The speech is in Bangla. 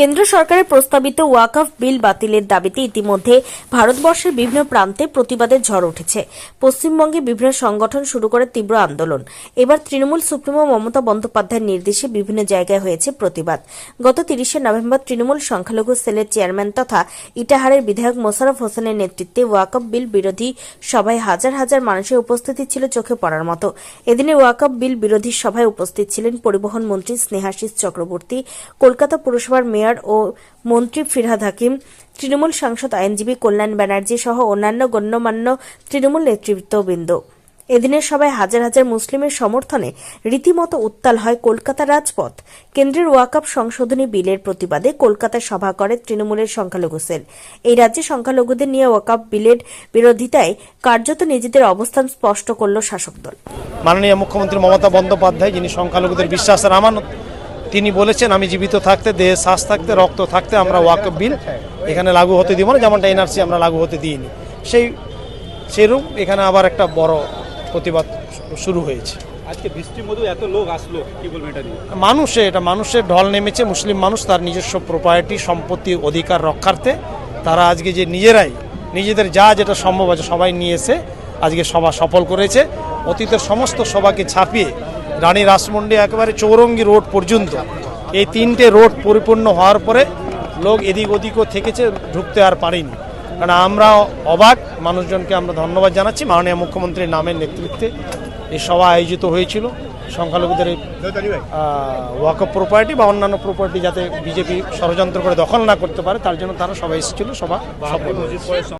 কেন্দ্র সরকারের প্রস্তাবিত ওয়াকফ বিল বাতিলের দাবিতে ইতিমধ্যে ভারতবর্ষের বিভিন্ন প্রান্তে প্রতিবাদের ঝড় উঠেছে। পশ্চিমবঙ্গে বিভিন্ন সংগঠন শুরু করে তীব্র আন্দোলন। এবার তৃণমূল সুপ্রিমো মমতা বন্দ্যোপাধ্যায়ের নির্দেশে বিভিন্ন জায়গায় হয়েছে প্রতিবাদ। গত তিরিশে নভেম্বর তৃণমূল সংখ্যালঘু সেলের চেয়ারম্যান তথা ইটাহারের বিধায়ক মোশাররফ হোসেনের নেতৃত্বে ওয়াকফ বিল বিরোধী সভায় হাজার হাজার মানুষের উপস্থিতি ছিল চোখে পড়ার মতো। এদিনের ওয়াকফ বিল বিরোধী সভায় উপস্থিত ছিলেন পরিবহন মন্ত্রী স্নেহাশিস চক্রবর্তী, কলকাতা পুরসভার মেয়র ও মন্ত্রী ফিরহাদ হাকিম, তৃণমূল সাংসদ আইনজীবী কল্যাণ ব্যানার্জি সহ অন্যান্য গণ্যমান্য তৃণমূল নেতৃত্ববৃন্দ। এদিনের সভায় হাজার হাজার মুসলিমের সমর্থনে রীতিমতো উত্তাল হয় কলকাতা রাজপথ। কেন্দ্রের ওয়াকআপ সংশোধনী বিলের প্রতিবাদে কলকাতায় সভা করে তৃণমূলের সংখ্যালঘু সেল। এই রাজ্যে সংখ্যালঘুদের নিয়ে ওয়াকআপ বিলের বিরোধিতায় কার্যত নিজেদের অবস্থান স্পষ্ট করল শাসক দল। মাননীয় মুখ্যমন্ত্রী মমতা বন্দ্যোপাধ্যায়, যিনি সংখ্যালঘুদের বিশ্বাসের আমানত তিনি বলেছেন আমি জীবিত থাকতে দেহে শ্বাস থাকতে রক্ত থাকতে আমরা ওয়াক বিল এখানে লাগু হতে দিব না যেমনটা এনআরসি আমরা লাগু হতে দিইনি। সেই সেরূপ এখানে আবার একটা বড় প্রতিবাদ শুরু হয়েছে। আজকে বৃষ্টির মধ্যে এত লোক আসলো কি বলবেন এটা নিয়ে? মানুষে এটা মানুষের ঢল নেমেছে মুসলিম মানুষ তার নিজস্ব প্রপার্টি সম্পত্তি অধিকার রক্ষার্থে তারা আজকে যে নিজেরাই নিজেদের যা যেটা সম্ভব আছে সবাই নিয়ে এসে আজকে সভা সফল করেছে। অতীতের সমস্ত সভাকে ছাপিয়ে রানী রাসমন্ডি একেবারে চৌরঙ্গি রোড পর্যন্ত। এই তিনটে রোড পরিপূর্ণ হওয়ার পরে লোক এদিক ওদিকও থেকেছে, ঢুকতে আর পারেনি। কারণ আমরা অবাক, মানুষজনকে আমরা ধন্যবাদ জানাচ্ছি। মাননীয় মুখ্যমন্ত্রীর নামের নেতৃত্বে এই সভা আয়োজিত হয়েছিল। সংখ্যালঘুদের এই ওয়াকফ প্রপার্টি বা অন্যান্য প্রপার্টি যাতে বিজেপি ষড়যন্ত্র করে দখল না করতে পারে, তার জন্য তারা সবাই এসেছিল, সভা।